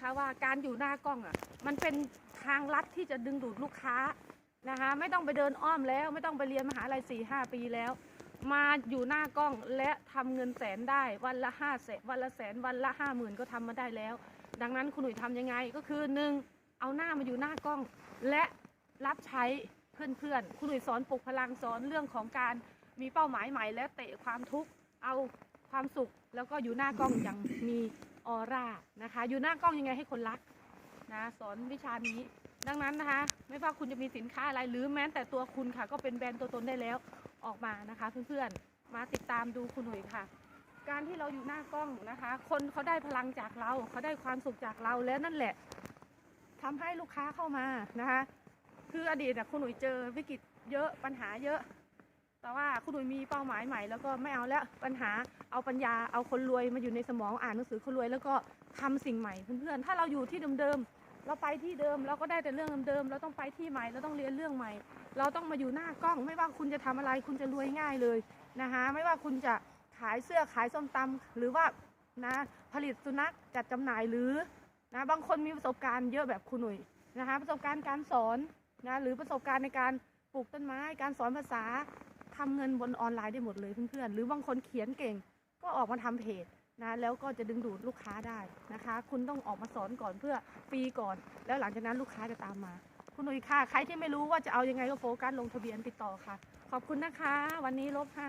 คะว่าการอยู่หน้ากล้องอะมันเป็นทางลัดที่จะดึงดูดลูกค้านะคะไม่ต้องไปเดินอ้อมแล้ว ไม่ต้องไปเรียนมหาลัยสี่ห้าปีแล้ว มาอยู่หน้ากล้องและทำเงินแสนได้วันละห้าแสนวันละแสนวันละห้าหมื่นก็ทำมาได้แล้ว ดังนั้นคุณหนุ่ยทำยังไงก็คือหนึ่งเอาหน้ามาอยู่หน้ากล้อง และรับใช้เพื่อนๆ คุณหนุ่ยสอนปลุกพลังสอนเรื่องของการมีเป้าหมายใหม่และเตะความทุกข์เอาความสุขแล้วก็อยู่หน้ากล้องอย่างมี ออร่านะคะ อยู่หน้ากล้องยังไงให้คนรักนะสอนวิชานี้ ดังนั้นนะคะ ไม่ว่าคุณจะมีสินค้าอะไรหรือแม้แต่ตัวคุณค่ะ ก็เป็นแบรนด์ตัวตนได้แล้วออกมานะคะ เพื่อนๆมาติดตามดูคุณหนุ่ยค่ะ การที่เราอยู่หน้ากล้องนะคะ คนเขาได้พลังจากเราเขาได้ความสุขจากเราแล้วนั่นแหละทำให้ลูกค้าเข้ามานะคะ คืออดีตคุณหนุ่ยเจอวิกฤตเยอะปัญหาเยอะ แต่ว่าคุณหนุ่ยมีเป้าหมายใหม่แล้วก็ไม่เอาแล้วปัญหาเอาปัญญาเอาคนรวยมาอยู่ในสมองอ่านหนังสือคนรวยแล้วก็ทำสิ่งใหม่เพื่อนๆถ้าเราอยู่ที่เดิมๆเราไปที่เดิมเราก็ได้แต่เรื่องเดิมๆเราต้องไปที่ใหม่เราต้องเรียนเรื่องใหม่ เราต้องมาอยู่หน้ากล้อง ไม่ว่าคุณจะทำอะไรคุณจะรวยง่ายเลยนะคะไม่ว่าคุณจะขายเสื้อขายส้มตำหรือว่านะผลิตสุนัขจัดจำหน่ายหรือนะบางคนมีประสบการณ์เยอะแบบคุณหนุ่ยนะคะประสบการณ์การสอนนะหรือประสบการณ์ในการปลูกต้นไม้ การสอนภาษา ทำเงินบนออนไลน์ได้หมดเลยเพื่อนๆ หรือบางคนเขียนเก่ง ก็ออกมาทำเพจนะแล้วก็จะดึงดูดลูกค้าได้นะคะ คุณต้องออกมาสอนก่อนเพื่อฟรีก่อน แล้วหลังจากนั้นลูกค้าจะตามมา คุณหนุ่ยค่ะ ใครที่ไม่รู้ว่าจะเอายังไงก็โฟกัสลงทะเบียนติดต่อค่ะ ขอบคุณนะคะ วันนี้ลบห้า